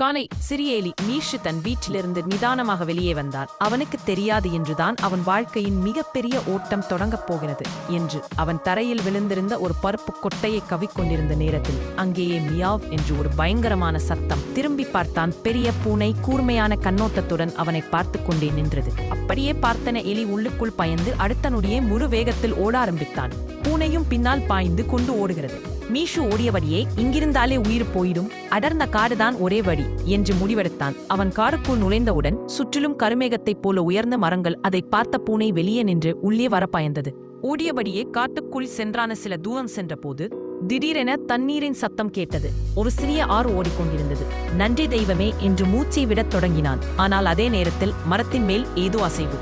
கானை சிறிய எலி மீஷு தன் வீட்டிலிருந்து நிதானமாக வெளியே வந்தான் அவனுக்கு தெரியாது என்றுதான் அவன் வாழ்க்கையின் மிகப்பெரிய ஓட்டம் தொடங்கப் போகிறது என்று அவன் தரையில் விழுந்திருந்த ஒரு பருப்பு கொட்டையை கவிக்கொண்டிருந்த நேரத்தில் அங்கேயே மியாவ் என்று ஒரு பயங்கரமான சத்தம் திரும்பி பார்த்தான் பெரிய பூனை கூர்மையான கண்ணோட்டத்துடன் அவனை பார்த்து கொண்டே நின்றது. அப்படியே பார்த்தன எலி உள்ளுக்குள் பயந்து அடுத்த நொடியே முழு வேகத்தில் ஓட ஆரம்பித்தான். பூனையும் பின்னால் பாய்ந்து கொண்டு ஓடுகிறது. மீஷு ஓடியபடியே இங்கிருந்தாலே உயிர் போயிடும். அடர்ந்த காடுதான் ஒரே வழி என்று முடிவெடுத்தான். அவன் காருக்குள் நுழைந்தவுடன் சுற்றிலும் கருமேகத்தைப் போல உயர்ந்த மரங்கள் அதை பார்த்த பூனை வெளியே நின்று உள்ளே வரப்பாய்ந்தது. ஓடியபடியே காட்டுக்குள் சென்றான சில தூரம் சென்றபோது திடீரென தண்ணீரின் சத்தம் கேட்டது. ஒரு சிறிய ஆறு ஓடிக்கொண்டிருந்தது. நன்றி தெய்வமே என்று மூச்சை விடத் தொடங்கினான். ஆனால் அதே நேரத்தில் மரத்தின் மேல் ஏதோ அசைவு.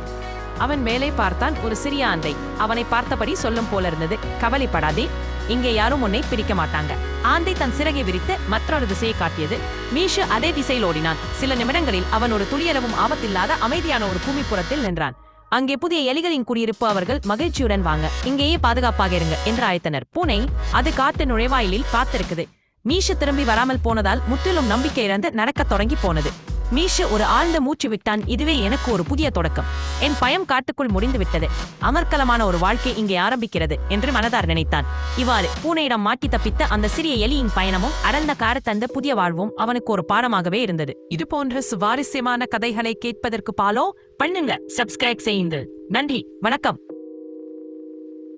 அவன் மேலே பார்த்தான் ஒரு சிறிய அண்டை. அவனை பார்த்தபடி சொல்லும் போல இருந்தது. கவலைப்படாதே இங்கே யாரும் உன்னை பிடிக்க மாட்டாங்க. ஆந்தை தன் சிறகை விரித்து மற்றொரு திசையை காட்டியது. மீஷு அதே திசையில் ஓடினான். சில நிமிடங்களில் அவன் ஒரு துளியளவும் ஆபத்தில்லாத அமைதியான ஒரு பூமிப்புறத்தில் நின்றான். அங்கே புதிய எலிகளின் குடியிருப்பு அவர்கள் மகிழ்ச்சியுடன் வாங்க இங்கேயே பாதுகாப்பாக இருங்க என்று அழைத்தனர். பூனை அது காட்டு நுழைவாயிலில் காத்திருக்குது. மீஷு திரும்பி வராமல் போனதால் முற்றிலும் நம்பிக்கை இழந்து நடக்கத் தொடங்கி போனது. மீஷு ஒரு ஆழ்ந்த மூச்சு விட்டான். இதுவே எனக்கு ஒரு புதிய தொடக்கம். என் பயம் காட்டுக்குள் முடிந்து விட்டது. அமர்க்கலமான ஒரு வாழ்க்கை இங்கே ஆரம்பிக்கிறது என்று மனதார் நினைத்தான். இவ்வாறு பூனையிடம் மாட்டி தப்பித்த அந்த சிறிய எலியின் பயணமும் அடர்ந்த கார தந்த புதிய வாழ்வும் அவனுக்கு ஒரு பாடமாகவே இருந்தது. இது போன்ற சுவாரஸ்யமான கதைகளை கேட்பதற்கு பாலோ பண்ணுங்க. சப்ஸ்கிரைப் செய்யுங்கள். நன்றி. வணக்கம்.